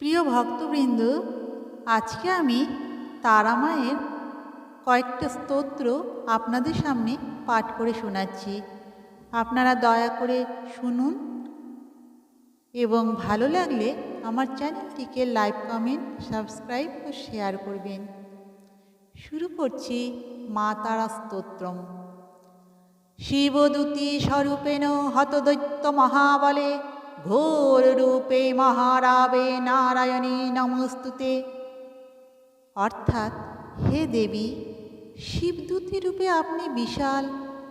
প্রিয় ভক্তবৃন্দ, আজকে আমি তারা মায়ের কয়েকটা স্তোত্র আপনাদের সামনে পাঠ করে শোনাচ্ছি। আপনারা দয়া করে শুনুন এবং ভালো লাগলে আমার চ্যানেলটিকে লাইক, কমেন্ট, সাবস্ক্রাইব ও শেয়ার করবেন। শুরু করছি মা তারা স্তোত্রম। শিবদূতি স্বরূপেণ হতদৈত্য মহাবলে ঘোর রূপে মহারাবে নারায়ণী নমস্তুতে অর্থাৎ হে দেবী, শিবদূতি রূপে আপনি বিশাল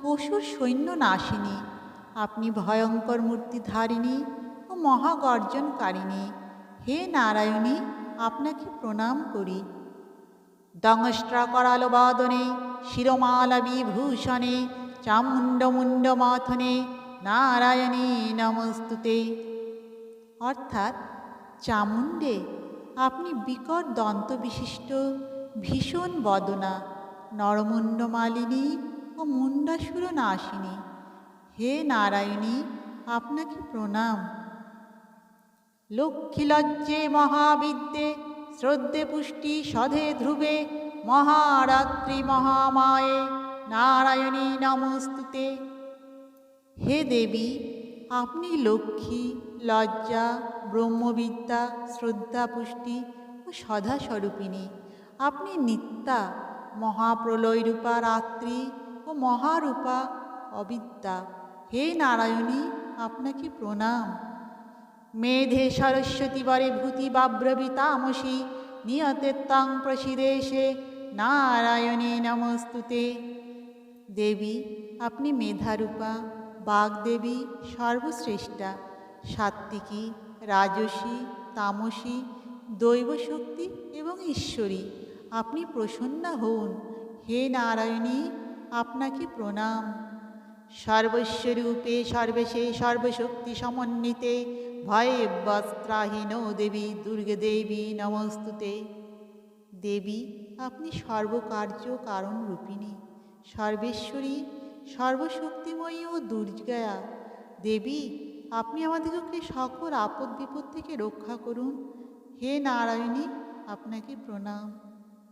অসুর সৈন্য নাশিনী, আপনি ভয়ঙ্কর মূর্তি ধারিণী ও মহাগর্জনকারিণী। হে নারায়ণী, আপনাকে প্রণাম করি। দংষ্ট্রা করাল বাদনে শিরমালা বিভূষণে চামুণ্ডমুণ্ড মাথনে নারায়ণী, নমস্তুতে। অর্থাৎ চামুণ্ডে আপনি বিকট দন্ত বিশিষ্ট ভীষণ বদনা, নরমুণ্ড মালিনী ও মুণ্ডাসুর নাশিনী হে নারায়ণী, আপনাকে প্রণাম। লক্ষ্মী লজ্জে মহাবিদ্যে, শ্রদ্ধে পুষ্টি সধে ধ্রুবে, মহারাত্রি মহামায়ে, নারায়ণী, নমস্তুতে। হে দেবী, আপনি লক্ষ্মী, লজ্জা, ব্রহ্মবিদ্যা শ্রদ্ধা পুষ্টি ও সদাস্বরূপিণী। আপনি নিত্যা, মহাপ্রলয়রূপা রাত্রি ও মহারূপা অবিদ্যা। হে নারায়ণী, আপনাকে প্রণাম। মেধে সরস্বতী বরে ভূতি বাব্রবিতামসি নিয়তে তং প্রসিদেশে নারায়ণী নমস্তুতে। দেবী, আপনি মেধারূপা। বাগদেবী সর্বশ্রেষ্ঠা, সাত্ত্বিকী, রাজসী, তামসী দৈব শক্তি এবং ঈশ্বরী। আপনি প্রসন্না হন হে নারায়ণী, আপনাকে প্রণাম। সর্বস্বরূপে সর্বেশে সর্বশক্তি সমন্বিতে ভয়ে বস্ত্রাহীন দেবী দুর্গে দেবী নমস্তুতে। দেবী, আপনি সর্বকার্য কারণ রূপিণী সর্বেশ্বরী সর্বশক্তিময়ী ও দুর্গায়া দেবী, আপনি আমাদেরকে সকল আপদ বিপদ থেকে রক্ষা করুন। হে নারায়ণী, আপনাকে প্রণাম।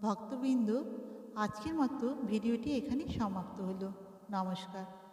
ভক্তবৃন্দ, আজকের মতো ভিডিওটি এখানেই সমাপ্ত হলো। নমস্কার।